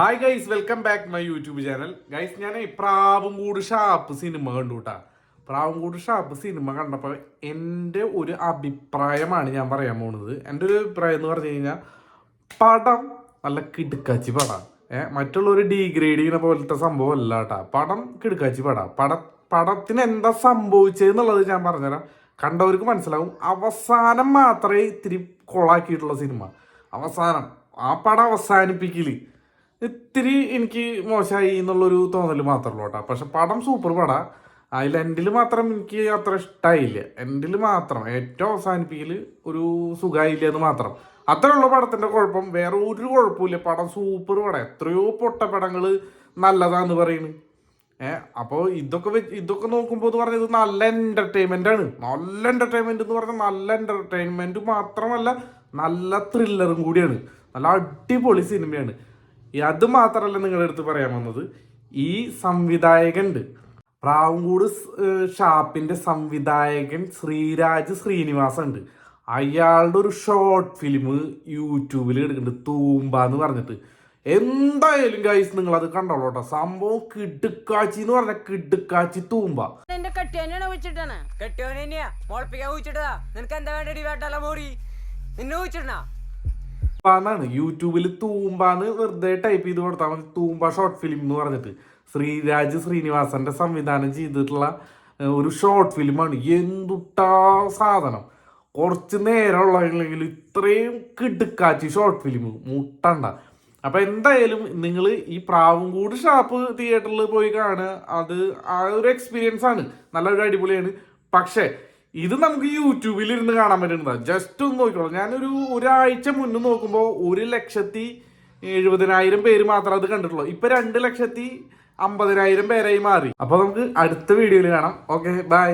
Hi guys welcome back my YouTube channel guys ഞാൻ Pravumkoodu shop cinema കണ്ടു കേട്ടാ പ്രാവുംകൂട് shop cinema കണ്ടപ്പോൾ എന്റെ ഒരു അഭിപ്രായമാണ് ഞാൻ പറയാൻ പോകുന്നത് എന്റെ ഒരു അഭിപ്രായം എന്ന് പറഞ്ഞു കഴിഞ്ഞാൽ പടം നല്ല കിടുക്കാച്ചി പടം. ഏഹ് മറ്റുള്ളവർ ഡീഗ്രേഡ് ചെയ്യുന്ന പോലത്തെ സംഭവം അല്ല കേട്ടാ പടം കിടുക്കാച്ചി പടം. പട പടത്തിന് എന്താ സംഭവിച്ചതെന്നുള്ളത് ഞാൻ പറഞ്ഞുതരാം. കണ്ടവർക്ക് മനസ്സിലാവും. അവസാനം മാത്രമേ ഇത്തിരി കൊളാക്കിയിട്ടുള്ള സിനിമ. അവസാനം ആ പടം അവസാനിപ്പിക്കൽ. ഇത്തിരി എനിക്ക് മോശമായി എന്നുള്ളൊരു തോന്നൽ മാത്രമേ ഉള്ളൂ കേട്ടോ. പക്ഷെ പടം സൂപ്പർ പടം. അതിൽ എൻഡിൽ മാത്രം എനിക്ക് അത്ര ഇഷ്ടമായില്ല എൻഡിൽ മാത്രം ഏറ്റവും അവസാനിപ്പിക്കൽ ഒരു സുഖമായില്ല എന്ന് മാത്രം. അത്രയുള്ള പടത്തിന്റെ കുഴപ്പം. വേറെ ഒരു കുഴപ്പമില്ല പടം സൂപ്പർ പടം. എത്രയോ പൊട്ടപ്പടങ്ങൾ നല്ലതാന്ന് പറയുന്നു ഏഹ് അപ്പോൾ ഇതൊക്കെ വെച്ച് ഇതൊക്കെ നോക്കുമ്പോൾ എന്ന് പറഞ്ഞത് നല്ല എന്റർടൈൻമെന്റ് ആണ്. നല്ല എന്റർടൈൻമെന്റ് എന്ന് പറഞ്ഞാൽ നല്ല എന്റർടൈൻമെന്റ് മാത്രമല്ല നല്ല ത്രില്ലറും കൂടിയാണ്. നല്ല അടിപൊളി സിനിമയാണ് അത് മാത്രമല്ല നിങ്ങളുടെ അടുത്ത് പറയാൻ വന്നത്. ഈ സംവിധായകനുണ്ട് പ്രാവുംകൂട് ഷാപ്പിന്റെ സംവിധായകൻ ശ്രീരാജ് ശ്രീനിവാസൻ ഉണ്ട് അയാളുടെ ഒരു ഷോർട്ട് ഫിലിം യൂട്യൂബിൽ എടുക്കുന്നുണ്ട്. തൂമ്പ എന്ന് പറഞ്ഞിട്ട്. എന്തായാലും ഗൈസ് നിങ്ങൾ അത് കണ്ടോളൂ കേട്ടോ സംഭവം കിടുക്കാച്ചി എന്ന് പറഞ്ഞ കിടുക്കാച്ചി തൂമ്പ. എന്റെ കെട്ടിയനാണ് വിളിച്ചിട്ടാണ് കെട്ടിയോൻ തന്നെയാ. മുളപ്പിക്കാൻ ഊച്ചിട്ടതാ നിനക്ക് എന്താ വേണ്ടി വേട്ടല്ല മോടി നിന്നെ ഊച്ചിടണ തൂമ്പാന്നാണ്. യൂട്യൂബിൽ തൂമ്പാന്ന് വെറുതെ ടൈപ്പ് ചെയ്ത് കൊടുത്താൽ മതി. തൂമ്പ ഷോർട്ട് ഫിലിം എന്ന് പറഞ്ഞിട്ട്. ശ്രീരാജ് ശ്രീനിവാസന്റെ സംവിധാനം ചെയ്തിട്ടുള്ള ഒരു ഷോർട്ട് ഫിലിമാണ് എന്തുട്ടാ സാധനം. കുറച്ച് നേരമുള്ളെങ്കിൽ ഇത്രയും കിടുക്കാച്ചി ഷോർട്ട് ഫിലിം മുട്ടണ്ട. അപ്പൊ എന്തായാലും നിങ്ങൾ ഈ പ്രാവുംകൂട് ഷാപ്പ് തിയേറ്ററിൽ പോയി കാണുക. അത് ആ ഒരു എക്സ്പീരിയൻസ് ആണ്. നല്ലൊരു അടിപൊളിയാണ്. പക്ഷേ ഇത് നമുക്ക് യൂട്യൂബിൽ ഇരുന്ന് കാണാൻ പറ്റുന്നതാണ് ജസ്റ്റ് ഒന്ന് നോക്കിക്കോളൂ. ഞാനൊരു ഒരാഴ്ച മുന്നേ നോക്കുമ്പോൾ ഒരു ലക്ഷത്തി എഴുപതിനായിരം പേര് മാത്രമേ അത് കണ്ടിട്ടുള്ളൂ. ഇപ്പൊ രണ്ട് ലക്ഷത്തി അമ്പതിനായിരം പേരായി മാറി. അപ്പൊ നമുക്ക് അടുത്ത വീഡിയോയിൽ കാണാം. Okay bye